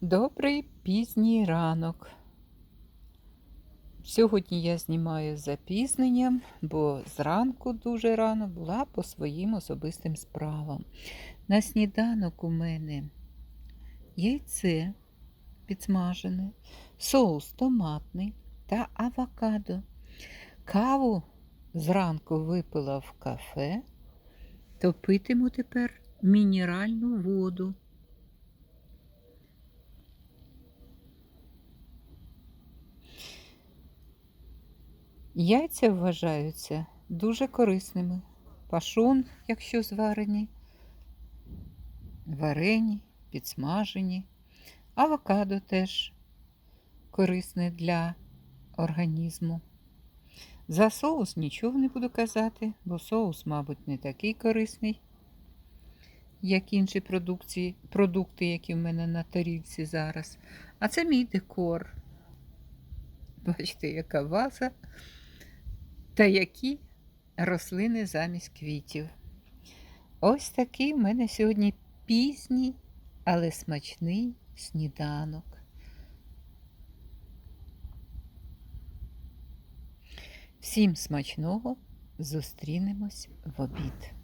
Добрий пізній ранок. Сьогодні я знімаю запізненням, бо зранку дуже рано була по своїм особистим справам. На сніданок у мене яйце підсмажене, соус томатний та авокадо. Каву зранку випила в кафе, то питиму тепер мінеральну воду. Яйця вважаються дуже корисними. Пашон, якщо зварені, варені, підсмажені. Авокадо теж корисне для організму. За соус нічого не буду казати, бо соус, мабуть, не такий корисний, як інші продукції, продукти, які в мене на тарілці зараз. А це мій декор. Бачите, яка ваза та які рослини замість квітів. Ось такий в мене сьогодні пізній, але смачний сніданок. Всім смачного зустрінемось в обід.